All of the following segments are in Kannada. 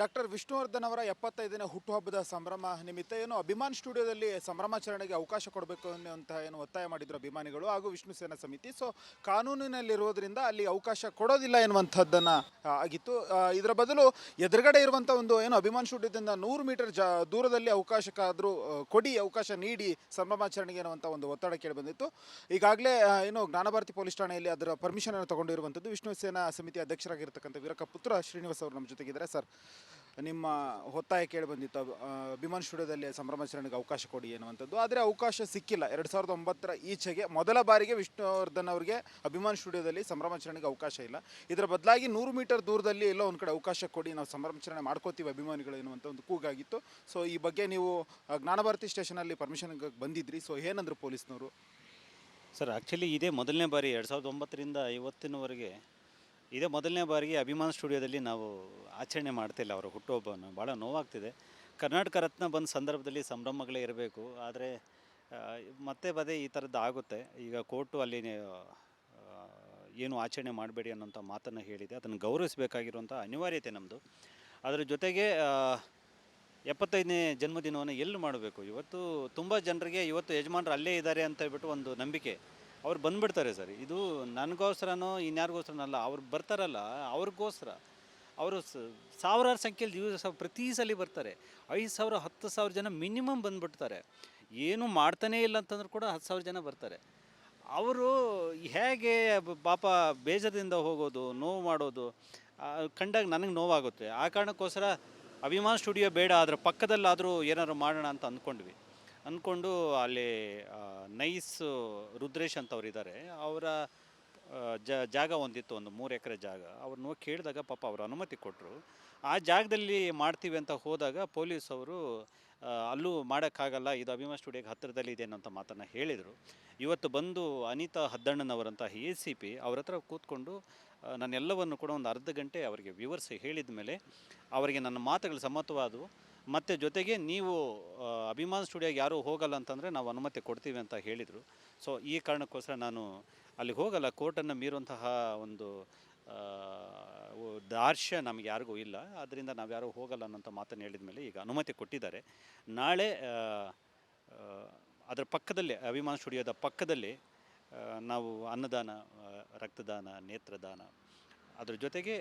ಡಾಕ್ಟರ್ ವಿಷ್ಣುವರ್ಧನ್ ಅವರ ಎಪ್ಪತ್ತೈದನೇ ಹುಟ್ಟುಹಬ್ಬದ ಸಂಭ್ರಮ ನಿಮಿತ್ತ ಏನು ಅಭಿಮಾನ್ ಸ್ಟುಡಿಯೋದಲ್ಲಿ ಸಂಭ್ರಮಾಚರಣೆಗೆ ಅವಕಾಶ ಕೊಡಬೇಕು ಅನ್ನುವಂತಹ ಏನು ಒತ್ತಾಯ ಮಾಡಿದ್ರು ಅಭಿಮಾನಿಗಳು ಹಾಗೂ ವಿಷ್ಣು ಸೇನಾ ಸಮಿತಿ. ಸೊ ಕಾನೂನಿನಲ್ಲಿರೋದ್ರಿಂದ ಅಲ್ಲಿ ಅವಕಾಶ ಕೊಡೋದಿಲ್ಲ ಎನ್ನುವಂಥದ್ದನ್ನು ಆಗಿತ್ತು. ಇದರ ಬದಲು ಎದುರುಗಡೆ ಇರುವಂಥ ಒಂದು ಏನು ಅಭಿಮಾನ್ ಸ್ಟುಡಿಯೋದಿಂದ ನೂರು ಮೀಟರ್ ಜಾ, ದೂರದಲ್ಲಿ ಅವಕಾಶಕ್ಕಾದರೂ ಕೊಡಿ, ಅವಕಾಶ ನೀಡಿ ಸಂಭ್ರಮಾಚರಣೆಗೆ ಅನ್ನುವಂಥ ಒಂದು ಒತ್ತಡ ಕೇಳಿ ಬಂದಿತ್ತು. ಈಗಾಗಲೇ ಏನು ಜ್ಞಾನಭಾರತಿ ಪೊಲೀಸ್ ಠಾಣೆಯಲ್ಲಿ ಅದರ ಪರ್ಮಿಷನ್ ಅನ್ನು ತಗೊಂಡಿರುವಂಥದ್ದು ವಿಷ್ಣು ಸೇನಾ ಸಮಿತಿ ಅಧ್ಯಕ್ಷರಾಗಿರ್ತಕ್ಕಂಥ ವೀರಕ್ಕ ಪುತ್ರ ಶ್ರೀನಿವಾಸ್ ಅವರು ನಮ್ಮ ಜೊತೆಗಿದ್ದಾರೆ. ಸರ್ ನಿಮ್ಮ ಒತ್ತಾಯ ಕೇಳಿ ಬಂದಿತ್ತು. ಅಭಿಮಾನ್ ಸ್ಟುಡಿಯೋದಲ್ಲಿ ಸಂಭ್ರಮಾಚರಣೆಗೆ ಅವಕಾಶ ಕೊಡಿ ಎನ್ನುವಂಥದ್ದು. ಆದರೆ ಅವಕಾಶ ಸಿಕ್ಕಿಲ್ಲ. ಎರಡು ಸಾವಿರದ ಒಂಬತ್ತರ ಈಚೆಗೆ ಮೊದಲ ಬಾರಿಗೆ ವಿಷ್ಣುವರ್ಧನ್ ಅವರಿಗೆ ಅಭಿಮಾನ್ ಸ್ಟುಡಿಯೋದಲ್ಲಿ ಸಂಭ್ರಮಾಚರಣೆಗೆ ಅವಕಾಶ ಇಲ್ಲ. ಇದರ ಬದಲಾಗಿ ನೂರು ಮೀಟರ್ ದೂರದಲ್ಲಿ ಎಲ್ಲೋ ಒಂದು ಕಡೆ ಅವಕಾಶ ಕೊಡಿ, ನಾವು ಸಂಭ್ರಮಾಚರಣೆ ಮಾಡ್ಕೋತೀವಿ ಅಭಿಮಾನಿಗಳು ಎನ್ನುವಂಥ ಒಂದು ಕೂಗಾಗಿತ್ತು. ಸೊ ಈ ಬಗ್ಗೆ ನೀವು ಜ್ಞಾನಭಾರತಿ ಸ್ಟೇಷನಲ್ಲಿ ಪರ್ಮಿಷನ್ಗೆ ಬಂದಿದ್ರಿ. ಸೊ ಏನಂದ್ರು ಪೊಲೀಸ್ನವರು? ಸರ್ ಆ್ಯಕ್ಚುಲಿ ಇದೇ ಮೊದಲನೇ ಬಾರಿ ಎರಡು ಸಾವಿರದ ಒಂಬತ್ತರಿಂದ ಇವತ್ತಿನವರೆಗೆ ಇದೇ ಮೊದಲನೇ ಬಾರಿಗೆ ಅಭಿಮಾನ ಸ್ಟುಡಿಯೋದಲ್ಲಿ ನಾವು ಆಚರಣೆ ಮಾಡ್ತಿಲ್ಲ ಅವರ ಹುಟ್ಟುಹಬ್ಬವನ್ನು. ಭಾಳ ನೋವಾಗ್ತಿದೆ. ಕರ್ನಾಟಕ ರತ್ನ ಬಂದ ಸಂದರ್ಭದಲ್ಲಿ ಸಂಭ್ರಮಗಳೇ ಇರಬೇಕು. ಆದರೆ ಮತ್ತೆ ಪದೇ ಈ ಥರದ್ದು ಆಗುತ್ತೆ. ಈಗ ಕೋರ್ಟು ಅಲ್ಲಿ ಏನು ಆಚರಣೆ ಮಾಡಬೇಡಿ ಅನ್ನೋಂಥ ಮಾತನ್ನು ಹೇಳಿದೆ. ಅದನ್ನು ಗೌರವಿಸಬೇಕಾಗಿರುವಂಥ ಅನಿವಾರ್ಯತೆ ನಮ್ಮದು ಅದರ ಜೊತೆಗೆ ಎಪ್ಪತ್ತೈದನೇ ಜನ್ಮದಿನವನ್ನು ಎಲ್ಲಿ ಮಾಡಬೇಕು. ಇವತ್ತು ತುಂಬ ಜನರಿಗೆ, ಇವತ್ತು ಯಜಮಾನರು ಅಲ್ಲೇ ಇದ್ದಾರೆ ಅಂತ ಹೇಳ್ಬಿಟ್ಟು ಒಂದು ನಂಬಿಕೆ. ಅವ್ರು ಬಂದ್ಬಿಡ್ತಾರೆ ಸರ್. ಇದು ನನಗೋಸ್ಕರನೋ ಇನ್ಯಾರಿಗೋಸ್ಕರನಲ್ಲ, ಅವ್ರು ಬರ್ತಾರಲ್ಲ, ಅವ್ರಿಗೋಸ್ಕರ. ಅವರು ಸಾವಿರಾರು ಸಂಖ್ಯೆಯಲ್ಲಿ ಯೂಸ್ ಪ್ರತಿ ಸಲ ಬರ್ತಾರೆ. ಐದು ಸಾವಿರ, ಹತ್ತು ಸಾವಿರ ಜನ ಮಿನಿಮಮ್ ಬಂದುಬಿಡ್ತಾರೆ. ಏನು ಮಾಡ್ತಾನೇ ಇಲ್ಲ ಅಂತಂದ್ರೂ ಕೂಡ ಹತ್ತು ಸಾವಿರ ಜನ ಬರ್ತಾರೆ. ಅವರು ಹೇಗೆ ಪಾಪ ಬೇಜದಿಂದ ಹೋಗೋದು, ನೋವು ಮಾಡೋದು ಕಂಡಾಗ ನನಗೆ ನೋವಾಗುತ್ತೆ. ಆ ಕಾರಣಕ್ಕೋಸ್ಕರ ಅಭಿಮಾನ್ ಸ್ಟುಡಿಯೋ ಬೇಡ ಅದರ ಪಕ್ಕದಲ್ಲಾದರೂ ಏನಾದ್ರು ಮಾಡೋಣ ಅಂತ ಅಂದ್ಕೊಂಡ್ವಿ. ಅಂದ್ಕೊಂಡು ಅಲ್ಲಿ ನೈಸ್ ರುದ್ರೇಶ್ ಅಂತವ್ರು ಇದ್ದಾರೆ ಅವರ ಜ, ಜಾಗ ಒಂದಿತ್ತು, ಒಂದು ಮೂರು ಎಕರೆ ಜಾಗ. ಅವ್ರನ್ನ ಕೇಳಿದಾಗ ಪಾಪ ಅವರು ಅನುಮತಿ ಕೊಟ್ಟರು ಆ ಜಾಗದಲ್ಲಿ ಮಾಡ್ತೀವಿ ಅಂತ ಹೋದಾಗ ಪೊಲೀಸ್ ಅವರು ಅಲ್ಲೂ ಮಾಡೋಕ್ಕಾಗಲ್ಲ, ಇದು ಅಭಿಮಾನ್ ಸ್ಟುಡಿಯೋಗೆ ಹತ್ತಿರದಲ್ಲಿ ಇದೆ ಅನ್ನೋಂಥ ಮಾತನ್ನು ಹೇಳಿದರು. ಇವತ್ತು ಬಂದು ಅನಿತಾ ಹದ್ದಣ್ಣನವರಂತಹ ಎ ಸಿ ಪಿ ಅವ್ರ ಹತ್ರ ಕೂತ್ಕೊಂಡು ನಾನೆಲ್ಲವನ್ನು ಕೂಡ ಒಂದು ಅರ್ಧ ಗಂಟೆ ಅವರಿಗೆ ವಿವರಿಸಿ ಹೇಳಿದ ಮೇಲೆ ಅವರಿಗೆ ನನ್ನ ಮಾತುಗಳು ಸಮ್ಮತವಾದವು ಮತ್ತು ಜೊತೆಗೆ ನೀವು ಅಭಿಮಾನ್ ಸ್ಟುಡಿಯೋಗೆ ಯಾರೂ ಹೋಗಲ್ಲ ಅಂತಂದರೆ ನಾವು ಅನುಮತಿ ಕೊಡ್ತೀವಿ ಅಂತ ಹೇಳಿದರು. ಸೊ ಈ ಕಾರಣಕ್ಕೋಸ್ಕರ ನಾನು ಅಲ್ಲಿ ಹೋಗಲ್ಲ. ಕೋರ್ಟನ್ನು ಮೀರುವಂತಹ ಒಂದು ದಾರ್ಶ್ಯ ನಮಗೆ ಯಾರಿಗೂ ಇಲ್ಲ. ಆದ್ದರಿಂದ ನಾವು ಯಾರೂ ಹೋಗಲ್ಲ ಅನ್ನೋಂಥ ಮಾತನ್ನು ಹೇಳಿದ ಮೇಲೆ ಈಗ ಅನುಮತಿ ಕೊಟ್ಟಿದ್ದಾರೆ. ನಾಳೆ ಅದರ ಪಕ್ಕದಲ್ಲೇ, ಅಭಿಮಾನ್ ಸ್ಟುಡಿಯೋದ ಪಕ್ಕದಲ್ಲಿ ನಾವು ಅನ್ನದಾನ ರಕ್ತದಾನ, ನೇತ್ರದಾನ, ಅದ್ರ ಜೊತೆಗೆ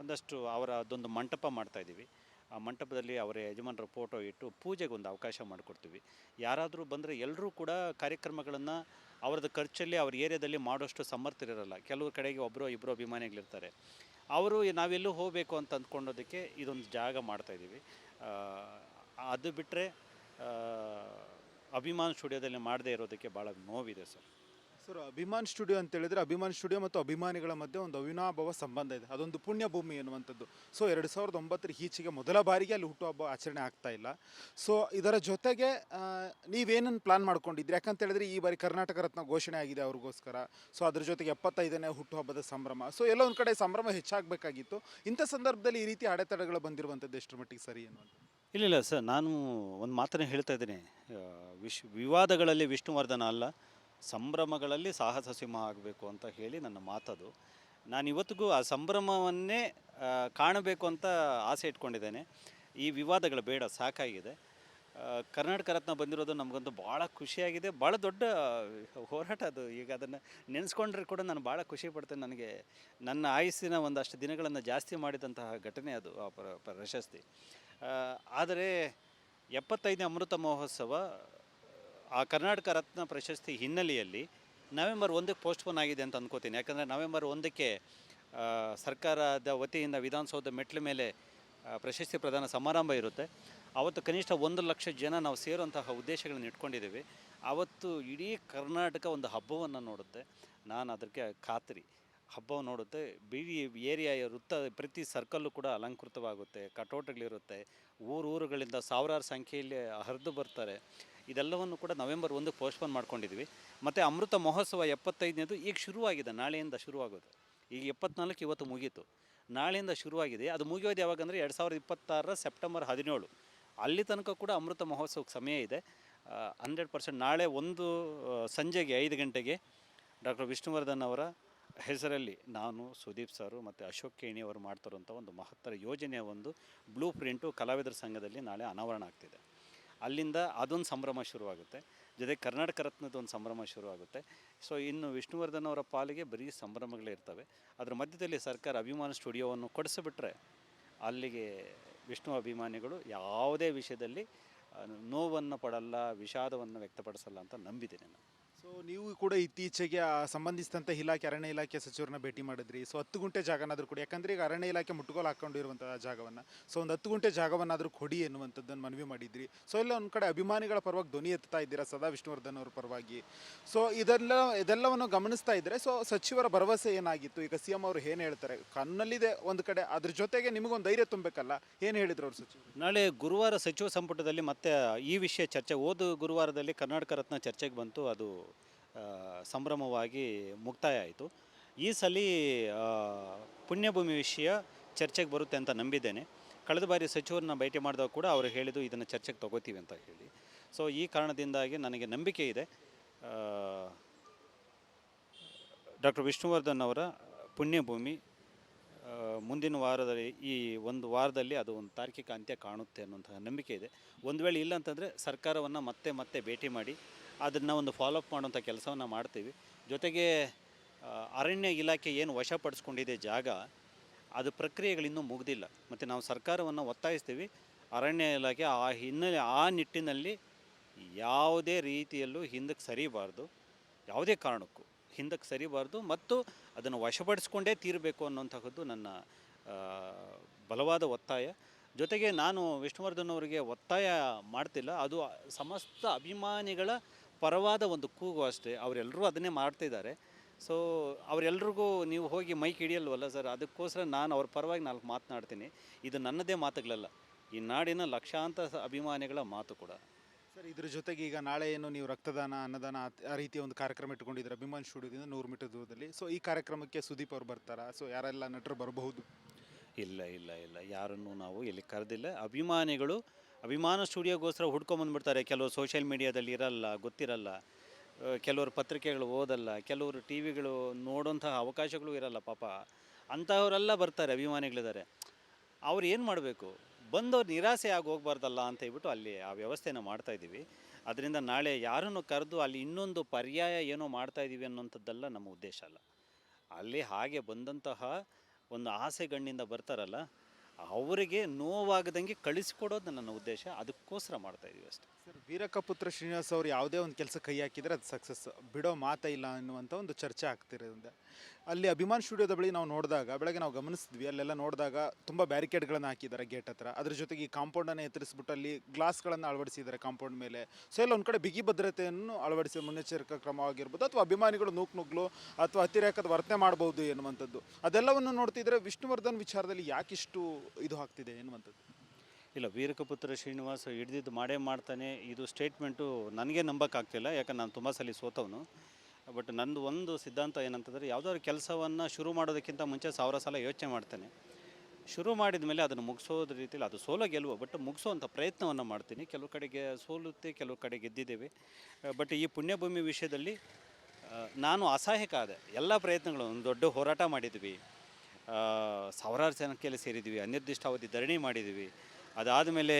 ಒಂದಷ್ಟು ಅವರ ಅದೊಂದು ಮಂಟಪ ಮಾಡ್ತಾಯಿದ್ದೀವಿ ಆ ಮಂಟಪದಲ್ಲಿ ಅವರ ಯಜಮಾನರ ಫೋಟೋ ಇಟ್ಟು ಪೂಜೆಗೆ ಒಂದು ಅವಕಾಶ ಮಾಡಿಕೊಡ್ತೀವಿ. ಯಾರಾದರೂ ಬಂದರೆ ಎಲ್ಲರೂ ಕೂಡ ಕಾರ್ಯಕ್ರಮಗಳನ್ನು ಅವ್ರದ್ದು ಖರ್ಚಲ್ಲಿ ಅವ್ರ ಏರಿಯಾದಲ್ಲಿ ಮಾಡೋಷ್ಟು ಸಮರ್ಥರಿರಲ್ಲ. ಕೆಲವು ಕಡೆಗೆ ಒಬ್ಬರು ಇಬ್ಬರು ಅಭಿಮಾನಿಗಳಿರ್ತಾರೆ. ಅವರು ನಾವೆಲ್ಲೂ ಹೋಗಬೇಕು ಅಂತ ಅಂದ್ಕೊಂಡೋದಕ್ಕೆ ಇದೊಂದು ಜಾಗ ಮಾಡ್ತಾಯಿದ್ದೀವಿ ಅದು ಬಿಟ್ಟರೆ ಅಭಿಮಾನ್ ಸ್ಟುಡಿಯೋದಲ್ಲಿ ಮಾಡದೇ ಇರೋದಕ್ಕೆ ಭಾಳ ನೋವಿದೆ ಸರ್. ಸರ್, ಅಭಿಮಾನ್ ಸ್ಟುಡಿಯೋ ಅಂತ ಹೇಳಿದ್ರೆ ಅಭಿಮಾನ್ ಸ್ಟುಡಿಯೋ ಮತ್ತು ಅಭಿಮಾನಿಗಳ ಮಧ್ಯೆ ಒಂದು ಅವಿನಾಭಾವ ಸಂಬಂಧ ಇದೆ. ಅದೊಂದು ಪುಣ್ಯ ಭೂಮಿ ಎನ್ನುವಂಥದ್ದು. ಸೊ ಎರಡು ಸಾವಿರದ ಒಂಬತ್ತರ ಈಚೆಗೆ ಮೊದಲ ಬಾರಿಗೆ ಅಲ್ಲಿ ಹುಟ್ಟುಹಬ್ಬ ಆಚರಣೆ ಆಗ್ತಾ ಇಲ್ಲ. ಸೊ ಇದರ ಜೊತೆಗೆ ನೀವೇನನ್ನು ಪ್ಲಾನ್ ಮಾಡ್ಕೊಂಡಿದ್ರಿ ಯಾಕಂತ ಹೇಳಿದ್ರೆ ಈ ಬಾರಿ ಕರ್ನಾಟಕ ರತ್ನ ಘೋಷಣೆ ಆಗಿದೆ ಅವ್ರಿಗೋಸ್ಕರ. ಸೊ ಅದ್ರ ಜೊತೆಗೆ ಎಪ್ಪತ್ತೈದನೇ ಹುಟ್ಟುಹಬ್ಬದ ಸಂಭ್ರಮ. ಸೊ ಎಲ್ಲ ಒಂದು ಕಡೆ ಸಂಭ್ರಮ ಹೆಚ್ಚಾಗಬೇಕಾಗಿತ್ತು. ಇಂಥ ಸಂದರ್ಭದಲ್ಲಿ ಈ ರೀತಿ ಅಡೆತಡೆಗಳು ಬಂದಿರುವಂಥದ್ದು ಎಷ್ಟರ ಮಟ್ಟಿಗೆ ಸರಿ ಅನ್ನುವಂಥದ್ದು ಇಲ್ಲ ಇಲ್ಲ ಸರ್. ನಾನು ಒಂದು ಮಾತನ್ನು ಹೇಳ್ತಾ ಇದ್ದೀನಿ. ವಿಶ್, ವಿವಾದಗಳಲ್ಲಿ ವಿಷ್ಣುವರ್ಧನ ಅಲ್ಲ. ಸಂಭ್ರಮಗಳಲ್ಲಿ ಸಾಹಸ ಸಿಂಹ ಆಗಬೇಕು ಅಂತ ಹೇಳಿ ನನ್ನ ಮಾತದು. ನಾನು ಇವತ್ತಿಗೂ ಆ ಸಂಭ್ರಮವನ್ನೇ ಕಾಣಬೇಕು ಅಂತ ಆಸೆ ಇಟ್ಕೊಂಡಿದ್ದೇನೆ. ಈ ವಿವಾದಗಳು ಬೇಡ, ಸಾಕಾಗಿದೆ. ಕರ್ನಾಟಕ ರತ್ನ ಬಂದಿರೋದು ನಮಗಂತೂ ಭಾಳ ಖುಷಿಯಾಗಿದೆ. ಭಾಳ ದೊಡ್ಡ ಹೋರಾಟ ಅದು. ಈಗ ಅದನ್ನು ನೆನೆಸ್ಕೊಂಡ್ರೆ ಕೂಡ ನಾನು ಭಾಳ ಖುಷಿ ಪಡ್ತೇನೆ ನನಗೆ. ನನ್ನ ಆಯಸ್ಸಿನ ಒಂದಷ್ಟು ದಿನಗಳನ್ನು ಜಾಸ್ತಿ ಮಾಡಿದಂತಹ ಘಟನೆ ಅದು, ಆ ಪ್ರಶಸ್ತಿ. ಆದರೆ ಎಪ್ಪತ್ತೈದನೇ ಅಮೃತ ಮಹೋತ್ಸವ ಆ ಕರ್ನಾಟಕ ರತ್ನ ಪ್ರಶಸ್ತಿ ಹಿನ್ನೆಲೆಯಲ್ಲಿ ನವೆಂಬರ್ ಒಂದಕ್ಕೆ ಪೋಸ್ಟ್ಪೋನ್ ಆಗಿದೆ ಅಂತ ಅಂದ್ಕೋತೀನಿ ಯಾಕಂದರೆ ನವೆಂಬರ್ ಒಂದಕ್ಕೆ ಸರ್ಕಾರದ ವತಿಯಿಂದ ವಿಧಾನಸೌಧ ಮೆಟ್ಲ ಮೇಲೆ ಪ್ರಶಸ್ತಿ ಪ್ರದಾನ ಸಮಾರಂಭ ಇರುತ್ತೆ. ಆವತ್ತು ಕನಿಷ್ಠ ಒಂದು ಲಕ್ಷ ಜನ ನಾವು ಸೇರುವಂತಹ ಉದ್ದೇಶಗಳನ್ನು ಇಟ್ಕೊಂಡಿದ್ದೀವಿ. ಆವತ್ತು ಇಡೀ ಕರ್ನಾಟಕ ಒಂದು ಹಬ್ಬವನ್ನು ನೋಡುತ್ತೆ. ನಾನು ಅದಕ್ಕೆ ಖಾತ್ರಿ. ಹಬ್ಬ ನೋಡುತ್ತೆ. ಬಿಡಿ ಏರಿಯಾ ವೃತ್ತ ಪ್ರತಿ ಸರ್ಕಲ್ಲು ಕೂಡ ಅಲಂಕೃತವಾಗುತ್ತೆ. ಕಟೋಟಗಳಿರುತ್ತೆ. ಊರು ಊರುಗಳಿಂದ ಸಾವಿರಾರು ಸಂಖ್ಯೆಯಲ್ಲಿ ಹರಿದು ಬರ್ತಾರೆ. ಇದೆಲ್ಲವನ್ನು ಕೂಡ ನವೆಂಬರ್ ಒಂದು ಪೋಸ್ಟ್ಪೋನ್ ಮಾಡ್ಕೊಂಡಿದ್ವಿ ಮತ್ತು ಅಮೃತ ಮಹೋತ್ಸವ ಎಪ್ಪತ್ತೈದನೇದು ಈಗ ಶುರುವಾಗಿದೆ, ನಾಳೆಯಿಂದ ಶುರುವಾಗೋದು. ಈಗ ಎಪ್ಪತ್ನಾಲ್ಕು ಇವತ್ತು ಮುಗೀತು. ನಾಳೆಯಿಂದ ಶುರುವಾಗಿದೆ. ಅದು ಮುಗಿಯೋದು ಯಾವಾಗಂದರೆ ಎರಡು ಸಾವಿರದ ಇಪ್ಪತ್ತಾರರ ಸೆಪ್ಟೆಂಬರ್ ಹದಿನೇಳು. ಅಲ್ಲಿ ತನಕ ಕೂಡ ಅಮೃತ ಮಹೋತ್ಸವಕ್ಕೆ ಸಮಯ ಇದೆ. ಹಂಡ್ರೆಡ್ ಪರ್ಸೆಂಟ್ ನಾಳೆ ಒಂದು ಸಂಜೆಗೆ ಐದು ಗಂಟೆಗೆ ಡಾಕ್ಟರ್ ವಿಷ್ಣುವರ್ಧನ್ ಅವರ ಹೆಸರಲ್ಲಿ ನಾನು ಸುದೀಪ್ ಸರು ಮತ್ತು ಅಶೋಕ್ ಕೇಣಿ ಅವರು ಮಾಡ್ತಾರಂಥ ಒಂದು ಮಹತ್ತರ ಯೋಜನೆಯ ಒಂದು ಬ್ಲೂ ಪ್ರಿಂಟು ಕಲಾವಿದರ ಸಂಘದಲ್ಲಿ ನಾಳೆ ಅನಾವರಣ ಆಗ್ತಿದೆ. ಅಲ್ಲಿಂದ ಅದೊಂದು ಸಂಭ್ರಮ ಶುರುವಾಗುತ್ತೆ. ಜೊತೆಗೆ ಕರ್ನಾಟಕ ರತ್ನದ ಒಂದು ಸಂಭ್ರಮ ಶುರುವಾಗುತ್ತೆ. ಸೊ ಇನ್ನು ವಿಷ್ಣುವರ್ಧನ್ ಅವರ ಪಾಲಿಗೆ ಬರೀ ಸಂಭ್ರಮಗಳೇ ಇರ್ತವೆ. ಅದರ ಮಧ್ಯದಲ್ಲಿ ಸರ್ಕಾರ ಅಭಿಮಾನ ಸ್ಟುಡಿಯೋವನ್ನು ಕೊಡಿಸಿಬಿಟ್ರೆ ಅಲ್ಲಿಗೆ ವಿಷ್ಣು ಅಭಿಮಾನಿಗಳು ಯಾವುದೇ ವಿಷಯದಲ್ಲಿ ನೋವನ್ನು ಪಡಲ್ಲ, ವಿಷಾದವನ್ನು ವ್ಯಕ್ತಪಡಿಸಲ್ಲ ಅಂತ ನಂಬಿದ್ದೀನಿ ನಾನು. ಸೊ ನೀವು ಕೂಡ ಇತ್ತೀಚೆಗೆ ಆ ಇಲಾಖೆ, ಅರಣ್ಯ ಇಲಾಖೆ ಸಚಿವರನ್ನ ಭೇಟಿ ಮಾಡಿದ್ರಿ. ಸೊ ಹತ್ತು ಗುಂಟೆ ಜಾಗನಾದರೂ ಕೊಡಿ. ಯಾಕಂದ್ರೆ ಈಗ ಅರಣ್ಯ ಇಲಾಖೆ ಮುಟ್ಟುಗೋಲು ಹಾಕೊಂಡಿರುವಂಥ ಜಾಗವನ್ನು. ಸೊ ಒಂದು ಹತ್ತು ಗುಂಟೆ ಜಾಗವನ್ನಾದರೂ ಕೊಡಿ ಎನ್ನುವಂಥದ್ದನ್ನು ಮನವಿ ಮಾಡಿದ್ರಿ. ಸೊ ಇಲ್ಲ ಒಂದು ಕಡೆ ಅಭಿಮಾನಿಗಳ ಪರವಾಗಿ ಧ್ವನಿ ಎತ್ತಾ ಇದ್ದೀರಾ? ಸದಾ ವಿಷ್ಣುವರ್ಧನ್ ಅವರ ಪರವಾಗಿ. ಸೊ ಇದೆಲ್ಲ, ಇದೆಲ್ಲವನ್ನು ಗಮನಿಸ್ತಾ ಇದ್ದರೆ ಸೊ ಸಚಿವರ ಭರವಸೆ ಏನಾಗಿತ್ತು? ಈಗ ಸಿ ಎಂ ಅವರು ಏನು ಹೇಳ್ತಾರೆ? ಕಣ್ಣಲ್ಲಿದೆ ಒಂದು ಕಡೆ. ಅದ್ರ ಜೊತೆಗೆ ನಿಮಗೊಂದು ಧೈರ್ಯ ತುಂಬಬೇಕಲ್ಲ ಏನು ಹೇಳಿದ್ರು ಅವರು ಸಚಿವರು? ನಾಳೆ ಗುರುವಾರ ಸಚಿವ ಸಂಪುಟದಲ್ಲಿ ಮತ್ತೆ ಈ ವಿಷಯ ಚರ್ಚೆ. ಓದು ಗುರುವಾರದಲ್ಲಿ ಕರ್ನಾಟಕ ರತ್ನ ಚರ್ಚೆಗೆ ಬಂತು. ಅದು ಸಂಭ್ರಮವಾಗಿ ಮುಕ್ತಾಯ ಆಯಿತು ಈ ಸಲ ಪುಣ್ಯಭೂಮಿ ವಿಷಯ ಚರ್ಚೆಗೆ ಬರುತ್ತೆ ಅಂತ ನಂಬಿದ್ದೇನೆ. ಕಳೆದ ಬಾರಿ ಸಚಿವರನ್ನ ಭೇಟಿ ಮಾಡಿದಾಗ ಕೂಡ ಅವರು ಹೇಳಿದ್ದು, ಇದನ್ನು ಚರ್ಚೆಗೆ ತಗೋತೀವಿ ಅಂತ ಹೇಳಿ. ಸೊ ಈ ಕಾರಣದಿಂದಾಗಿ ನನಗೆ ನಂಬಿಕೆ ಇದೆ. ಡಾಕ್ಟರ್ ವಿಷ್ಣುವರ್ಧನ್ ಅವರ ಪುಣ್ಯಭೂಮಿ ಮುಂದಿನ ವಾರದಲ್ಲಿ, ಈ ಒಂದು ವಾರದಲ್ಲಿ ಅದು ಒಂದು ತಾರ್ಕಿಕ ಅಂತ್ಯ ಕಾಣುತ್ತೆ ಅನ್ನುವಂತಹ ನಂಬಿಕೆ ಇದೆ. ಒಂದು ವೇಳೆ ಇಲ್ಲ ಅಂತಂದರೆ ಸರ್ಕಾರವನ್ನು ಮತ್ತೆ ಮತ್ತೆ ಭೇಟಿ ಮಾಡಿ ಅದನ್ನು ಒಂದು ಫಾಲೋಅಪ್ ಮಾಡುವಂಥ ಕೆಲಸವನ್ನು ಮಾಡ್ತೀವಿ. ಜೊತೆಗೆ ಅರಣ್ಯ ಇಲಾಖೆ ಏನು ವಶಪಡಿಸ್ಕೊಂಡಿದೆ ಜಾಗ, ಅದು ಪ್ರಕ್ರಿಯೆಗಳಿನ್ನೂ ಮುಗಿದಿಲ್ಲ. ಮತ್ತು ನಾವು ಸರ್ಕಾರವನ್ನು ಒತ್ತಾಯಿಸ್ತೀವಿ. ಅರಣ್ಯ ಇಲಾಖೆ ಆ ಹಿನ್ನೆಲೆ, ಆ ನಿಟ್ಟಿನಲ್ಲಿ ಯಾವುದೇ ರೀತಿಯಲ್ಲೂ ಹಿಂದಕ್ಕೆ ಸರಿಬಾರ್ದು. ಯಾವುದೇ ಕಾರಣಕ್ಕೂ ಹಿಂದಕ್ಕೆ ಸರಿಬಾರ್ದು ಮತ್ತು ಅದನ್ನು ವಶಪಡಿಸ್ಕೊಂಡೇ ತೀರಬೇಕು ಅನ್ನೋಂತಹದ್ದು ನನ್ನ ಬಲವಾದ ಒತ್ತಾಯ. ಜೊತೆಗೆ ನಾನು ವಿಷ್ಣುವರ್ಧನ್ ಅವರಿಗೆ ಒತ್ತಾಯ ಮಾಡ್ತಿಲ್ಲ. ಅದು ಸಮಸ್ತ ಅಭಿಮಾನಿಗಳ ಪರವಾದ ಒಂದು ಕೂಗು ಅಷ್ಟೇ. ಅವರೆಲ್ಲರೂ ಅದನ್ನೇ ಮಾಡ್ತಿದ್ದಾರೆ ಸೊ ಅವರೆಲ್ರಿಗೂ ನೀವು ಹೋಗಿ ಮೈಕ್ ಹಿಡಿಯಲ್ವಲ್ಲ ಸರ್? ಅದಕ್ಕೋಸ್ಕರ ನಾನು ಅವ್ರ ಪರವಾಗಿ ನಾಲ್ಕು ಮಾತನಾಡ್ತೀನಿ. ಇದು ನನ್ನದೇ ಮಾತುಗಳಲ್ಲ. ಈ ನಾಡಿನ ಲಕ್ಷಾಂತರ ಅಭಿಮಾನಿಗಳ ಮಾತು ಕೂಡ. ಸರ್ ಇದ್ರ ಜೊತೆಗೆ ಈಗ ನಾಳೆ ಏನು ನೀವು ರಕ್ತದಾನ ಅನ್ನದಾನ ಆ- ರೀತಿಯ ಒಂದು ಕಾರ್ಯಕ್ರಮ ಇಟ್ಕೊಂಡಿದ್ದೀರಾ? ಅಭಿಮಾನ್ ಸ್ಟುಡಿಯೋದಿಂದ ನೂರು ಮೀಟರ್ ದೂರದಲ್ಲಿ. ಸೊ ಈ ಕಾರ್ಯಕ್ರಮಕ್ಕೆ ಸುದೀಪ್ ಅವ್ರು ಬರ್ತಾರಾ? ಸೊ ಯಾರೆಲ್ಲ ನಟರು ಬರಬಹುದು? ಇಲ್ಲ ಇಲ್ಲ ಇಲ್ಲ. ಯಾರನ್ನು ನಾವು ಇಲ್ಲಿ ಕರೆದಿಲ್ಲ. ಅಭಿಮಾನಿಗಳು ಅಭಿಮಾನ ಸ್ಟುಡಿಯೋಗೋಸ್ಕರ ಹುಡ್ಕೊಂಬಂದ್ಬಿಡ್ತಾರೆ ಕೆಲವರು ಸೋಷಿಯಲ್ ಮೀಡಿಯಾದಲ್ಲಿ ಇರಲ್ಲ, ಗೊತ್ತಿರಲ್ಲ. ಕೆಲವರು ಪತ್ರಿಕೆಗಳು ಓದಲ್ಲ, ಕೆಲವರು ಟಿ ವಿಗಳು ನೋಡೋಂತಹ ಅವಕಾಶಗಳು ಇರಲ್ಲ ಪಾಪ. ಅಂಥವರೆಲ್ಲ ಬರ್ತಾರೆ, ಅಭಿಮಾನಿಗಳಿದ್ದಾರೆ. ಅವ್ರು ಏನು ಮಾಡಬೇಕು? ಬಂದವ್ರು ನಿರಾಸೆ ಆಗಿ ಹೋಗ್ಬಾರ್ದಲ್ಲ ಅಂತ ಹೇಳ್ಬಿಟ್ಟು ಅಲ್ಲಿ ಆ ವ್ಯವಸ್ಥೆನ ಮಾಡ್ತಾ ಇದ್ದೀವಿ. ಅದರಿಂದ ನಾಳೆ ಯಾರನ್ನು ಕರೆದು ಅಲ್ಲಿ ಇನ್ನೊಂದು ಪರ್ಯಾಯ ಏನೋ ಮಾಡ್ತಾ ಇದ್ದೀವಿ ಅನ್ನೋಂಥದ್ದೆಲ್ಲ ನಮ್ಮ ಉದ್ದೇಶ ಅಲ್ಲ. ಅಲ್ಲಿ ಹಾಗೆ ಬಂದಂತಹ ಒಂದು ಆಸೆಗಣ್ಣಿಂದ ಬರ್ತಾರಲ್ಲ ಅವರಿಗೆ ನೋವಾಗದಂಗೆ ಕಳಿಸ್ಕೊಡೋದು ನನ್ನ ಉದ್ದೇಶ. ಅದಕ್ಕೋಸ್ಕರ ಮಾಡ್ತಾ ಇದೀವಿ ಅಷ್ಟೇ. ಸರ್, ವೀರಕಪುತ್ರ ಶ್ರೀನಿವಾಸ್ ಅವರು ಯಾವುದೇ ಒಂದು ಕೆಲಸ ಕೈ ಹಾಕಿದರೆ ಅದು ಸಕ್ಸಸ್. ಬಿಡೋ ಮಾತೇ ಇಲ್ಲ ಅನ್ನುವಂಥ ಒಂದು ಚರ್ಚೆ ಆಗ್ತಿರೋದ್ರಿಂದ. ಅಲ್ಲಿ ಅಭಿಮಾನ್ ಸ್ಟುಡಿಯೋದ ಬಳಿ ನಾವು ನೋಡಿದಾಗ, ಬೆಳಗ್ಗೆ ನಾವು ಗಮನಿಸಿದ್ವಿ ಅಲ್ಲೆಲ್ಲ ನೋಡಿದಾಗ ತುಂಬ ಬ್ಯಾರಿಕೇಡ್ಗಳನ್ನು ಹಾಕಿದ್ದಾರೆ ಗೇಟ್ ಹತ್ರ. ಅದ್ರ ಜೊತೆಗೆ ಈ ಕಾಂಪೌಂಡನ್ನು ಎತ್ತರಿಸ್ಬಿಟ್ಟು ಅಲ್ಲಿ ಗ್ಲಾಸ್ಗಳನ್ನು ಅಳವಡಿಸಿದ್ದಾರೆ ಕಾಂಪೌಂಡ್ ಮೇಲೆ. ಸೊ ಎಲ್ಲ ಒಂದು ಕಡೆ ಬಿಗಿ ಭದ್ರತೆಯನ್ನು ಅಳವಡಿಸಿದ ಮುನ್ನೆಚ್ಚರಿಕಾ ಕ್ರಮವಾಗಿರ್ಬೋದು ಅಥವಾ ಅಭಿಮಾನಿಗಳು ನೂಕು ನುಗ್ಲು ಅಥವಾ ಅತಿರೇಕದ ವರ್ತನೆ ಮಾಡ್ಬೋದು ಎನ್ನುವಂಥದ್ದು. ಅದೆಲ್ಲವನ್ನು ನೋಡ್ತಿದ್ರೆ ವಿಷ್ಣುವರ್ಧನ್ ವಿಚಾರದಲ್ಲಿ ಯಾಕಿಷ್ಟು ಇದು ಆಗ್ತಿದೆ ಎನ್ನುವಂಥದ್ದು? ಇಲ್ಲ, ವೀರಕಪುತ್ರ ಶ್ರೀನಿವಾಸ ಹಿಡಿದಿದ್ದು ಮಾಡೇ ಮಾಡ್ತಾನೆ. ಇದು ಸ್ಟೇಟ್ಮೆಂಟು ನನಗೆ ನಂಬಕ್ಕಾಗ್ತಿಲ್ಲ, ಯಾಕಂದ್ರೆ ನಾನು ತುಂಬ ಸಲ ಸೋತವನು. ಬಟ್ ನಂದು ಒಂದು ಸಿದ್ಧಾಂತ ಏನಂತಂದರೆ ಯಾವುದಾದ್ರು ಕೆಲಸವನ್ನು ಶುರು ಮಾಡೋದಕ್ಕಿಂತ ಮುಂಚೆ ಸಾವಿರ ಸಲ ಯೋಚನೆ ಮಾಡ್ತೇನೆ. ಶುರು ಮಾಡಿದ ಮೇಲೆ ಅದನ್ನು ಮುಗಿಸೋದ ರೀತಿಯಲ್ಲಿ ಅದು ಸೋಲೋ ಗೆಲ್ಲುವ ಬಟ್ ಮುಗಿಸೋವಂಥ ಪ್ರಯತ್ನವನ್ನು ಮಾಡ್ತೀನಿ. ಕೆಲವು ಕಡೆಗೆ ಸೋಲುತ್ತೆ, ಕೆಲವು ಕಡೆ ಗೆದ್ದಿದ್ದೇವೆ. ಬಟ್ ಈ ಪುಣ್ಯಭೂಮಿ ವಿಷಯದಲ್ಲಿ ನಾನು ಅಸಹಾಯಕ ಆದೆ. ಎಲ್ಲ ಪ್ರಯತ್ನಗಳು, ಒಂದು ದೊಡ್ಡ ಹೋರಾಟ ಮಾಡಿದ್ವಿ. ಸಾವಿರಾರು ಜನಕ್ಕೆಲ್ಲ ಸೇರಿದ್ವಿ. ಅನಿರ್ದಿಷ್ಟಾವಧಿ ಧರಣಿ ಮಾಡಿದ್ವಿ. ಅದಾದಮೇಲೆ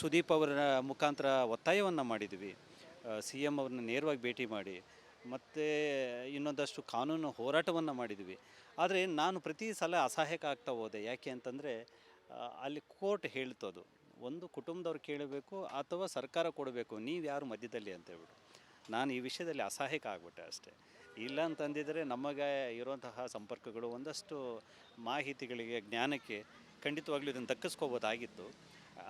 ಸುದೀಪ್ ಅವರ ಮುಖಾಂತರ ಒತ್ತಾಯವನ್ನು ಮಾಡಿದ್ವಿ. ಸಿ ಎಂ ಅವ್ರನ್ನ ನೇರವಾಗಿ ಭೇಟಿ ಮಾಡಿ. ಮತ್ತು ಇನ್ನೊಂದಷ್ಟು ಕಾನೂನು ಹೋರಾಟವನ್ನು ಮಾಡಿದ್ವಿ. ಆದರೆ ನಾನು ಪ್ರತಿ ಸಲ ಅಸಹಾಯಕ ಆಗ್ತಾ ಹೋದೆ. ಯಾಕೆ ಅಂತಂದರೆ ಅಲ್ಲಿ ಕೋರ್ಟ್ ಹೇಳ್ತದು ಒಂದು ಕುಟುಂಬದವ್ರು ಕೇಳಬೇಕು ಅಥವಾ ಸರ್ಕಾರ ಕೊಡಬೇಕು. ನೀವು ಯಾರು ಮಧ್ಯದಲ್ಲಿ ಅಂತ ಹೇಳ್ಬಿಟ್ಟು. ನಾನು ಈ ವಿಷಯದಲ್ಲಿ ಅಸಹಾಯಕ ಆಗ್ಬಿಟ್ಟೆ ಅಷ್ಟೇ. ಇಲ್ಲ ಅಂತಂದಿದ್ದರೆ ನಮಗೆ ಇರುವಂತಹ ಸಂಪರ್ಕಗಳು ಒಂದಷ್ಟು ಮಾಹಿತಿಗಳಿಗೆ, ಜ್ಞಾನಕ್ಕೆ ಖಂಡಿತವಾಗ್ಲೂ ಇದನ್ನು ದಕ್ಕಿಸ್ಕೋಬೋದಾಗಿತ್ತು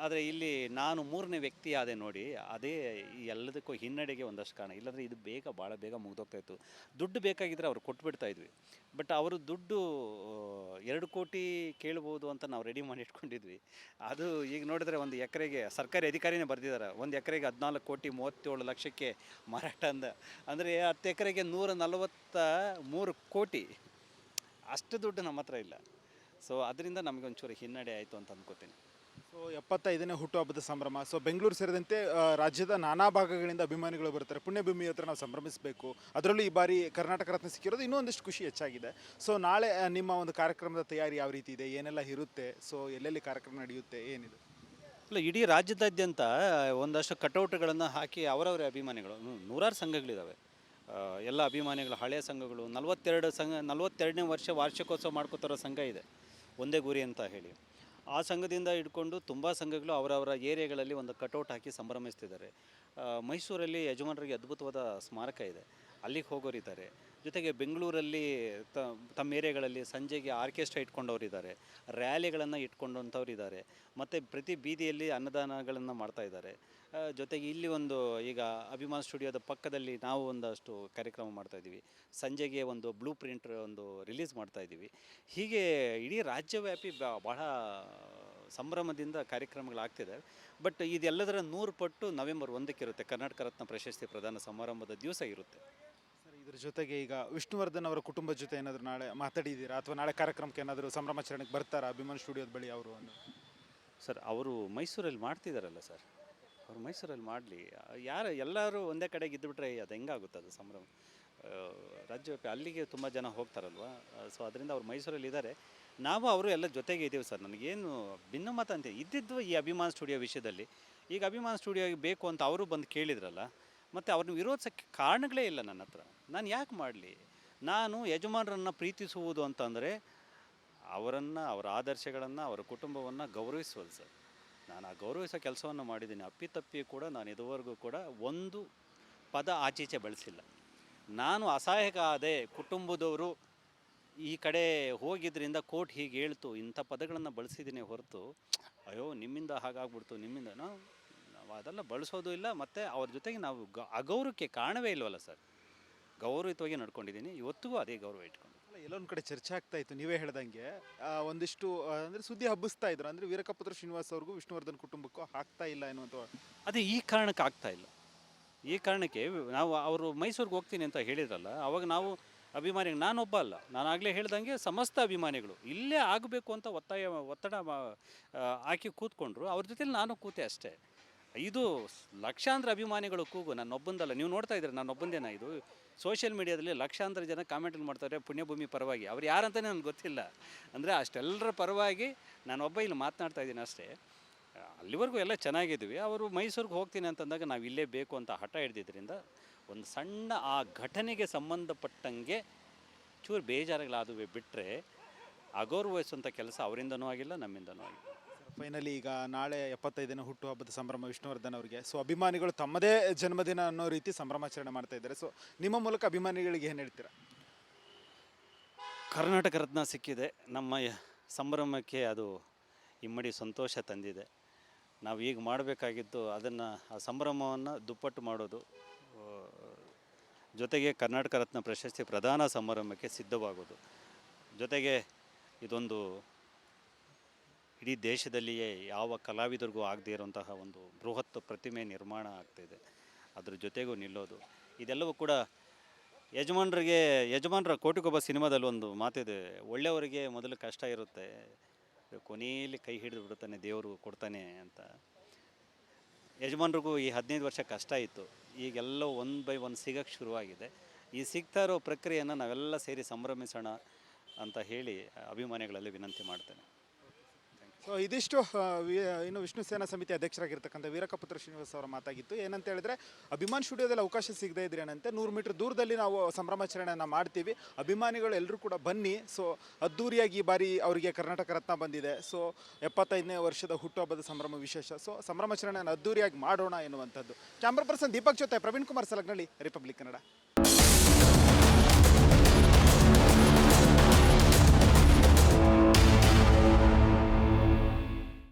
ಆದರೆ ಇಲ್ಲಿ ನಾನು ಮೂರನೇ ವ್ಯಕ್ತಿ ಆದೆ ನೋಡಿ, ಅದೇ ಎಲ್ಲದಕ್ಕೂ ಹಿನ್ನಡೆಗೆ ಒಂದಷ್ಟು ಕಾರಣ. ಇಲ್ಲಾಂದರೆ ಇದು ಬೇಗ, ಭಾಳ ಬೇಗ ಮುಗಿದೋಗ್ತಾ ಇತ್ತು. ದುಡ್ಡು ಬೇಕಾಗಿದ್ದರೆ ಅವ್ರು ಕೊಟ್ಬಿಡ್ತಾ ಇದ್ವಿ. ಬಟ್ ಅವರು ದುಡ್ಡು ಎರಡು ಕೋಟಿ ಕೇಳ್ಬೋದು ಅಂತ ನಾವು ರೆಡಿ ಮಾಡಿ ಇಟ್ಕೊಂಡಿದ್ವಿ. ಅದು ಈಗ ನೋಡಿದ್ರೆ ಒಂದು ಎಕರೆಗೆ, ಸರ್ಕಾರಿ ಅಧಿಕಾರಿನೇ ಬರೆದಿದ್ದಾರೆ. ಒಂದು ಎಕರೆಗೆ ಹದಿನಾಲ್ಕು ಕೋಟಿ ಮೂವತ್ತೇಳು ಲಕ್ಷಕ್ಕೆ ಮಾರಾಟ ಅಂದ. ಅಂದರೆ ಹತ್ತು ಎಕರೆಗೆ ನೂರ ನಲವತ್ತ ಮೂರು ಕೋಟಿ. ಅಷ್ಟು ದುಡ್ಡು ನಮ್ಮ ಹತ್ರ ಇಲ್ಲ. ಸೊ ಅದರಿಂದ ನಮಗೆ ಒಂಚೂರು ಹಿನ್ನಡೆ ಆಯಿತು ಅಂತ ಅಂದ್ಕೋತೀನಿ ಸೊ, ಎಪ್ಪತ್ತೈದನೇ ಹುಟ್ಟುಹಬ್ಬದ ಸಂಭ್ರಮ. ಸೊ, ಬೆಂಗಳೂರು ಸೇರಿದಂತೆ ರಾಜ್ಯದ ನಾನಾ ಭಾಗಗಳಿಂದ ಅಭಿಮಾನಿಗಳು ಬರ್ತಾರೆ. ಪುಣ್ಯಭೂಮಿ ಹತ್ರ ನಾವು ಸಂಭ್ರಮಿಸಬೇಕು. ಅದರಲ್ಲೂ ಈ ಬಾರಿ ಕರ್ನಾಟಕ ರತ್ನ ಸಿಕ್ಕಿರೋದು ಇನ್ನೂ ಒಂದಿಷ್ಟು ಖುಷಿ ಹೆಚ್ಚಾಗಿದೆ. ಸೊ, ನಾಳೆ ನಿಮ್ಮ ಒಂದು ಕಾರ್ಯಕ್ರಮದ ತಯಾರಿ ಯಾವ ರೀತಿ ಇದೆ? ಏನೆಲ್ಲ ಇರುತ್ತೆ? ಸೊ, ಎಲ್ಲೆಲ್ಲಿ ಕಾರ್ಯಕ್ರಮ ನಡೆಯುತ್ತೆ? ಏನಿದೆ? ಇಲ್ಲ, ಇಡೀ ರಾಜ್ಯದಾದ್ಯಂತ, ಒಂದಷ್ಟು ಕಟೌಟ್ಗಳನ್ನು ಹಾಕಿ ಅವರವರ ಅಭಿಮಾನಿಗಳು. ನೂರಾರು ಸಂಘಗಳಿದ್ದಾವೆ ಎಲ್ಲ ಅಭಿಮಾನಿಗಳು ಹಳೆಯ ಸಂಘಗಳು. ನಲವತ್ತೆರಡು ಸಂಘ, ನಲವತ್ತೆರಡನೇ ವರ್ಷ ವಾರ್ಷಿಕೋತ್ಸವ ಮಾಡ್ಕೋತಾರೋ ಸಂಘ ಇದೆ. ಒಂದೇ ಗುರಿ ಅಂತ ಹೇಳಿ. ಆ ಸಂಘದಿಂದ ಹಿಡ್ಕೊಂಡು ತುಂಬ ಸಂಘಗಳು ಅವರವರ ಏರಿಯಾಗಳಲ್ಲಿ ಒಂದು ಕಟೌಟ್ ಹಾಕಿ ಸಂಭ್ರಮಿಸ್ತಿದ್ದಾರೆ. ಮೈಸೂರಲ್ಲಿ ಯಜಮಾನರಿಗೆ ಅದ್ಭುತವಾದ ಸ್ಮಾರಕ ಇದೆ. ಅಲ್ಲಿಗೆ ಹೋಗೋರಿದ್ದಾರೆ ಜೊತೆಗೆ ಬೆಂಗಳೂರಲ್ಲಿ ತ ತಮ್ಮ ಏರಿಯಾಗಳಲ್ಲಿ ಸಂಜೆಗೆ ಆರ್ಕೆಸ್ಟ್ರಾ ಇಟ್ಕೊಂಡವರಿದ್ದಾರೆ ರ್ಯಾಲಿಗಳನ್ನು ಇಟ್ಕೊಂಡಂಥವ್ರು ಇದ್ದಾರೆ. ಮತ್ತು ಪ್ರತಿ ಬೀದಿಯಲ್ಲಿ ಅನ್ನದಾನಗಳನ್ನು ಮಾಡ್ತಾ ಇದ್ದಾರೆ. ಆ, ಜೊತೆಗೆ ಇಲ್ಲಿ ಒಂದು ಈಗ ಅಭಿಮಾನ್ ಸ್ಟುಡಿಯೋದ ಪಕ್ಕದಲ್ಲಿ ನಾವು ಒಂದಷ್ಟು ಕಾರ್ಯಕ್ರಮ ಮಾಡ್ತಾ ಇದ್ದೀವಿ. ಸಂಜೆಗೆ ಒಂದು ಬ್ಲೂ ಪ್ರಿಂಟ್ ಒಂದು ರಿಲೀಸ್ ಮಾಡ್ತಾ ಇದ್ದೀವಿ. ಹೀಗೆ ಇಡೀ ರಾಜ್ಯವ್ಯಾಪಿ ಬ- ಬಹಳ ಸಂಭ್ರಮದಿಂದ ಕಾರ್ಯಕ್ರಮಗಳಾಗ್ತಿದೆ. ಬಟ್ ಇದೆಲ್ಲದರ ನೂರು ಪಟ್ಟು ನವೆಂಬರ್ ಒಂದಕ್ಕೆ ಇರುತ್ತೆ. ಕರ್ನಾಟಕ ರತ್ನ ಪ್ರಶಸ್ತಿ ಪ್ರದಾನ ಸಮಾರಂಭದ ದಿವಸ ಇರುತ್ತೆ. ಸರ್ ಇದ್ರ ಜೊತೆಗೆ ಈಗ ವಿಷ್ಣುವರ್ಧನ್ ಅವರ ಕುಟುಂಬದ ಜೊತೆ ಏನಾದರೂ ನಾಳೆ ಮಾತಾಡಿದ್ದೀರಾ? ಅಥವಾ ನಾಳೆ ಕಾರ್ಯಕ್ರಮಕ್ಕೆ ಏನಾದರೂ ಸಂಭ್ರಮಾಚರಣೆಗೆ ಬರ್ತಾರಾ ಅಭಿಮಾನ್ ಸ್ಟುಡಿಯೋದ ಬಳಿ ಅವರು ಸರ್ ಅವರು ಮೈಸೂರಲ್ಲಿ ಮಾಡ್ತಿದ್ದಾರಲ್ಲ ಸರ್. ಅವರು ಮೈಸೂರಲ್ಲಿ ಮಾಡಲಿ. ಯಾರು ಎಲ್ಲರೂ ಒಂದೇ ಕಡೆಗೆ ಇದ್ದುಬಿಟ್ರೆ ಅದು ಹೆಂಗಾಗುತ್ತೆ ಅದು ಸಂಭ್ರಮ? ರಾಜ್ಯವ್ಯಾಪಿ ಅಲ್ಲಿಗೆ ತುಂಬ ಜನ ಹೋಗ್ತಾರಲ್ವ? ಸೊ ಅದರಿಂದ ಅವ್ರು ಮೈಸೂರಲ್ಲಿ ಇದ್ದಾರೆ. ನಾವು ಅವರು ಎಲ್ಲ ಜೊತೆಗೆ ಇದ್ದೀವಿ ಸರ್. ನನಗೇನು ಭಿನ್ನಮತ ಅಂತ ಇದ್ದಿದ್ದು ಈ ಅಭಿಮಾನ್ ಸ್ಟುಡಿಯೋ ವಿಷಯದಲ್ಲಿ. ಈಗ ಅಭಿಮಾನ್ ಸ್ಟುಡಿಯೋ ಬೇಕು ಅಂತ ಅವರು ಬಂದು ಕೇಳಿದ್ರಲ್ಲ, ಮತ್ತು ಅವ್ರನ್ನ ವಿರೋಧಿಸೋಕ್ಕೆ ಕಾರಣಗಳೇ ಇಲ್ಲ ನನ್ನ ಹತ್ರ. ನಾನು ಯಾಕೆ ಮಾಡಲಿ? ನಾನು ಯಜಮಾನರನ್ನು ಪ್ರೀತಿಸುವುದು ಅಂತಂದರೆ ಅವರನ್ನು, ಅವರ ಆದರ್ಶಗಳನ್ನು, ಅವರ ಕುಟುಂಬವನ್ನು ಗೌರವಿಸುವುದು ಸರ್. ನಾನು ಆ ಗೌರವಿಸೋ ಕೆಲಸವನ್ನು ಮಾಡಿದ್ದೀನಿ. ಅಪ್ಪಿತಪ್ಪಿ ಕೂಡ ನಾನು ಇದುವರೆಗೂ ಕೂಡ ಒಂದು ಪದ ಆಚೀಚೆ ಬಳಸಿಲ್ಲ. ನಾನು ಅಸಹಾಯಕ ಆದೆ ಕುಟುಂಬದವರು ಈ ಕಡೆ ಹೋಗಿದ್ದರಿಂದ ಕೋರ್ಟ್ ಹೀಗೆ ಹೇಳ್ತು, ಇಂಥ ಪದಗಳನ್ನು ಬಳಸಿದ್ದೀನಿ ಹೊರತು, ಅಯ್ಯೋ, ನಿಮ್ಮಿಂದ ಹಾಗಾಗ್ಬಿಡ್ತು, ನಿಮ್ಮಿಂದ ನಾವು ಅದೆಲ್ಲ ಬಳಸೋದು ಇಲ್ಲ, ಮತ್ತು ಅವ್ರ ಜೊತೆಗೆ ನಾವು ಗ, ಅಗೌರವಕ್ಕೆ ಕಾರಣವೇ ಇಲ್ವಲ್ಲ ಸರ್. ಗೌರವಿತವಾಗಿ ನಡ್ಕೊಂಡಿದ್ದೀನಿ, ಇವತ್ತಿಗೂ ಅದೇ ಗೌರವ ಇಟ್ಕೊಂಡು. ಎಲ್ಲೊಂದು ಕಡೆ ಚರ್ಚೆ ಆಗ್ತಾ ಇತ್ತು, ನೀವೇ ಹೇಳ್ದಂಗೆ. ಒಂದಿಷ್ಟು ಅಂದ್ರೆ ಸುದ್ದಿ ಹಬ್ಬಿಸ್ತಾ ಇದ್ರು. ಅಂದ್ರೆ ವೀರಕಪುತ್ರ ಶ್ರೀನಿವಾಸ್ ಅವ್ರಿಗೂ ವಿಷ್ಣುವರ್ಧನ್ ಕುಟುಂಬಕ್ಕೂ ಆಗ್ತಾ ಇಲ್ಲ ಎನ್ನುವಂಥ ಅದೇ ಈ ಕಾರಣಕ್ಕೆ ಆಗ್ತಾ ಇಲ್ಲ. ಈ ಕಾರಣಕ್ಕೆ ನಾವು ಅವರು ಮೈಸೂರಿಗೆ ಹೋಗ್ತೀನಿ ಅಂತ ಹೇಳಿದ್ರಲ್ಲ, ಅವಾಗ ನಾವು ಅಭಿಮಾನಿಗಳು, ನಾನೊಬ್ಬ ಅಲ್ಲ. ನಾನು ಆಗಲೇ ಹೇಳ್ದಂಗೆ ಸಮಸ್ತ ಅಭಿಮಾನಿಗಳು. ಇಲ್ಲೇ ಆಗಬೇಕು ಅಂತ ಒತ್ತಾಯ, ಒತ್ತಡ ಹಾಕಿ ಕೂತ್ಕೊಂಡ್ರು. ಅವ್ರ ಜೊತೆಲಿ ನಾನು ಕೂತೆ ಅಷ್ಟೇ. ಇದು ಲಕ್ಷಾಂತರ ಅಭಿಮಾನಿಗಳು ಕೂಗು, ನನ್ನೊಬ್ಬಂದಲ್ಲ, ನೀವು ನೋಡ್ತಾ ಇದ್ದೀರಿ ನನ್ನೊಬ್ಬಂದೇನ ಇದು? ಸೋಷಿಯಲ್ ಮೀಡಿಯಾದಲ್ಲಿ ಲಕ್ಷಾಂತರ ಜನ ಕಾಮೆಂಟ್ ಮಾಡ್ತಾರೆ, ಪುಣ್ಯಭೂಮಿ ಪರವಾಗಿ. ಅವ್ರು ಯಾರಂತಲೇ ನನಗೆ ಗೊತ್ತಿಲ್ಲ. ಅಂದರೆ ಅಷ್ಟೆಲ್ಲರ ಪರವಾಗಿ ನಾನೊಬ್ಬ ಇಲ್ಲಿ ಮಾತನಾಡ್ತಾ ಇದ್ದೀನಿ ಅಷ್ಟೇ. ಅಲ್ಲಿವರೆಗೂ ಎಲ್ಲ ಚೆನ್ನಾಗಿದ್ವಿ. ಅವರು ಮೈಸೂರಿಗೆ ಹೋಗ್ತೀನಿ ಅಂತಂದಾಗ ನಾವು ಇಲ್ಲೇ ಬೇಕು ಅಂತ ಹಠ ಹಿಡ್ದಿದ್ದರಿಂದ ಒಂದು ಸಣ್ಣ ಆ ಘಟನೆಗೆ ಸಂಬಂಧಪಟ್ಟಂಗೆ ಚೂರು ಬೇಜಾರುಗಳಾದುವೆ. ಬಿಟ್ಟರೆ ಅಗೌರವಿಸುವಂಥ ಕೆಲಸ ಅವರಿಂದನೂ ಆಗಿಲ್ಲ, ನಮ್ಮಿಂದನೂ ಆಗಿಲ್ಲ. ಫೈನಲಿ ಈಗ ನಾಳೆ ಎಪ್ಪತ್ತೈದನೇ ಹುಟ್ಟುಹಬ್ಬದ ಸಂಭ್ರಮ ವಿಷ್ಣುವರ್ಧನ್ ಅವರಿಗೆ. ಸೊ ಅಭಿಮಾನಿಗಳು ತಮ್ಮದೇ ಜನ್ಮದಿನ ಅನ್ನೋ ರೀತಿ ಸಂಭ್ರಮಾಚರಣೆ ಮಾಡ್ತಾ ಇದ್ದಾರೆ. ಸೊ ನಿಮ್ಮ ಮೂಲಕ ಅಭಿಮಾನಿಗಳಿಗೆ ಏನು ಹೇಳ್ತೀರಾ? ಕರ್ನಾಟಕ ರತ್ನ ಸಿಕ್ಕಿದೆ. ನಮ್ಮ ಸಂಭ್ರಮಕ್ಕೆ ಅದು ಇಮ್ಮಡಿ ಸಂತೋಷ ತಂದಿದೆ. ನಾವು ಈಗ ಮಾಡಬೇಕಾಗಿದ್ದು ಅದನ್ನು, ಆ ಸಂಭ್ರಮವನ್ನು ದುಪ್ಪಟ್ಟು ಮಾಡೋದು ಜೊತೆಗೆ ಕರ್ನಾಟಕ ರತ್ನ ಪ್ರಶಸ್ತಿ ಪ್ರಧಾನ ಸಂಭ್ರಮಕ್ಕೆ ಸಿದ್ಧವಾಗೋದು. ಜೊತೆಗೆ ಇದೊಂದು ಇಡೀ ದೇಶದಲ್ಲಿಯೇ ಯಾವ ಕಲಾವಿದರಿಗೂ ಆಗದೇ ಇರುವಂತಹ ಒಂದು ಬೃಹತ್ ಪ್ರತಿಮೆ ನಿರ್ಮಾಣ ಆಗ್ತಿದೆ. ಅದ್ರ ಜೊತೆಗೂ ನಿಲ್ಲೋದು. ಇದೆಲ್ಲವೂ ಕೂಡ ಯಜಮಾನರಿಗೆ, ಯಜಮಾನರ ಕೋಟಿಗೊಬ್ಬ ಸಿನಿಮಾದಲ್ಲಿ ಒಂದು ಮಾತಿದೆ, ಒಳ್ಳೆಯವರಿಗೆ ಮೊದಲು ಕಷ್ಟ ಇರುತ್ತೆ, ಕೊನೆಯಲ್ಲಿ ಕೈ ಹಿಡಿದು ಬಿಡುತ್ತಾನೆ, ದೇವರು ಕೊಡ್ತಾನೆ ಅಂತ. ಯಜಮಾನ್ರಿಗೂ ಈ ಹದಿನೈದು ವರ್ಷ ಕಷ್ಟ ಇತ್ತು. ಈಗೆಲ್ಲ ಒನ್ ಬೈ ಒನ್ ಸಿಗಕ್ಕೆ ಶುರುವಾಗಿದೆ. ಈ ಸಿಗ್ತಾ ಇರೋ ಪ್ರಕ್ರಿಯೆಯನ್ನು ನಾವೆಲ್ಲ ಸೇರಿ ಸಂಭ್ರಮಿಸೋಣ ಅಂತ ಹೇಳಿ ಅಭಿಮಾನಿಗಳಲ್ಲಿ ವಿನಂತಿ ಮಾಡ್ತೇನೆ. ಸೊ ಇದಿಷ್ಟು ಇನ್ನು ವಿಷ್ಣು ಸೇನಾ ಸಮಿತಿ ಅಧ್ಯಕ್ಷರಾಗಿರ್ತಕ್ಕಂಥ ವೀರಕಪುತ್ರ ಶ್ರೀನಿವಾಸ್ ಅವರ ಮಾತಾಗಿತ್ತು. ಏನಂತ ಹೇಳಿದ್ರೆ, ಅಭಿಮಾನ್ ಸ್ಟುಡಿಯೋದಲ್ಲಿ ಅವಕಾಶ ಸಿಗದೇ ಇದ್ರೇನಂತೆ ನೂರು ಮೀಟರ್ ದೂರದಲ್ಲಿ ನಾವು ಸಂಭ್ರಮಾಚರಣೆಯನ್ನು ಮಾಡ್ತೀವಿ. ಅಭಿಮಾನಿಗಳು ಎಲ್ಲರೂ ಕೂಡ ಬನ್ನಿ. ಸೊ ಅದ್ದೂರಿಯಾಗಿ ಈ ಬಾರಿ ಅವರಿಗೆ ಕರ್ನಾಟಕ ರತ್ನ ಬಂದಿದೆ. ಸೊ ಎಪ್ಪತ್ತೈದನೇ ವರ್ಷದ ಹುಟ್ಟುಹಬ್ಬದ ಸಂಭ್ರಮ ವಿಶೇಷ. ಸೊ ಸಂಭ್ರಮಾಚರಣೆಯನ್ನು ಅದ್ದೂರಿಯಾಗಿ ಮಾಡೋಣ ಎನ್ನುವಂಥದ್ದು. ಕ್ಯಾಮ್ರಾ ಪರ್ಸನ್ ದೀಪಕ್ ಜೊತೆ ಪ್ರವೀಣ್ ಕುಮಾರ್ ಸಲಗ್ನಳ್ಳಿ ರಿಪಬ್ಲಿಕ್ ಕನ್ನಡ.